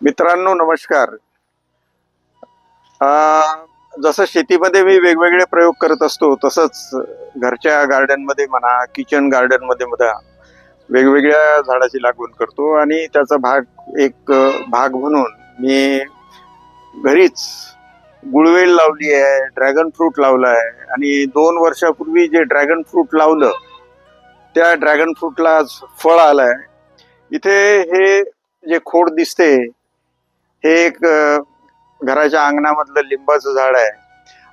मित्रांनो नमस्कार. जसं शेतीमध्ये मी वेगवेगळे प्रयोग करत असतो तसंच घरच्या गार्डनमध्ये म्हणा किचन गार्डनमध्ये म्हणा वेगवेगळ्या झाडाची लागवड करतो आणि त्याचा भाग एक भाग म्हणून मी घरीच गुळवेल लावली आहे ड्रॅगन फ्रूट लावला आहे आणि दोन वर्षापूर्वी जे ड्रॅगन फ्रूट लावलं त्या ड्रॅगन फ्रूटला आज फळ आलंय. इथे हे जे खोड दिसते हे एक घराच्या अंगणामधलं लिंबाचं झाड आहे.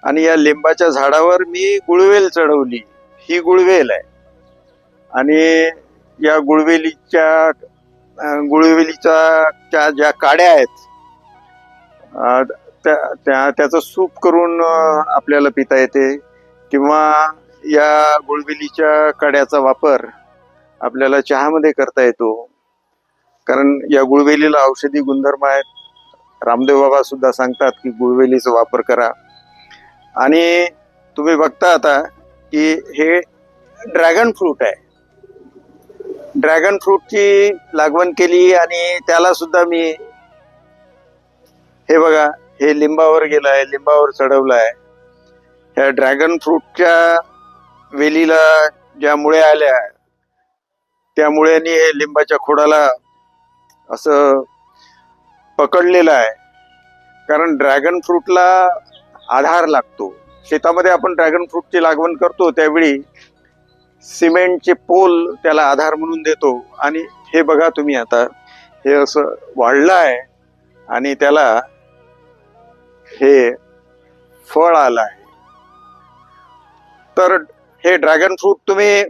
आणि या लिंबाच्या झाडावर मी गुळवेल चढवली. ही गुळवेल आहे. आणि या गुळवेलीच्या गुळवेलीच्या त्या ज्या काड्या आहेत त्या त्या- त्याचं सूप करून आपल्याला पिता येते. किंवा या गुळवेलीच्या काड्याचा वापर आपल्याला चहामध्ये करता येतो. कारण या गुळवेलीला औषधी गुणधर्म आहेत. रामदेव बाबा सुद्धा सांगतात की गुळवेलीचा वापर करा. आणि तुम्ही बघता आता की हे ड्रॅगन फ्रूट आहे. ड्रॅगन फ्रूटची लागवण केली आणि त्याला सुद्धा मी हे बघा हे लिंबावर गेलं आहे लिंबावर चढवलं आहे ह्या ड्रॅगन फ्रूटच्या वेलीला ज्या मुळे आल्या त्या मुळ्यांनी हे लिंबाच्या खोडाला असं पकडलेलं आहे. कारण ड्रॅगन फ्रूटला आधार लागतो. शेतामध्ये आपण ड्रॅगन फ्रूटची लागवण करतो त्यावेळी सिमेंटचे पोल त्याला आधार म्हणून देतो. आणि हे बघा तुम्ही आता हे असं वाढलं आहे आणि त्याला हे फळ आलं आहे. तर हे ड्रॅगन फ्रूट तुम्ही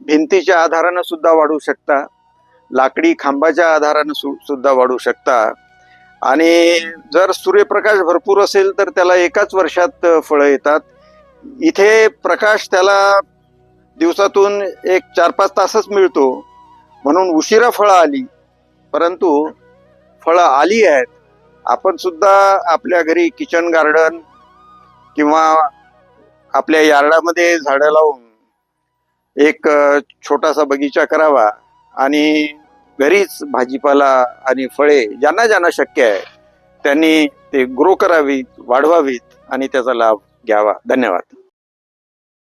भिंतीच्या आधारानं सुद्धा वाढू शकता. लाकडी खांबाच्या आधारानं सु- सुद्धा वाढू शकता. आणि जर सूर्यप्रकाश भरपूर असेल तर त्याला एकाच वर्षात फळं येतात. इथे प्रकाश त्याला दिवसातून एक चार पाच तासच मिळतो. म्हणून उशिरा फळं आली. परंतु फळं आली आहेत. आपण सुद्धा आपल्या घरी किचन गार्डन किंवा आपल्या यार्डामध्ये झाडं लावून एक छोटासा बगीचा करावा आणि घरीच भाजीपाला आणि फळे ज्यांना ज्यांना शक्य आहे त्यांनी ते ग्रो करावीत वाढवावीत आणि त्याचा लाभ घ्यावा. धन्यवाद.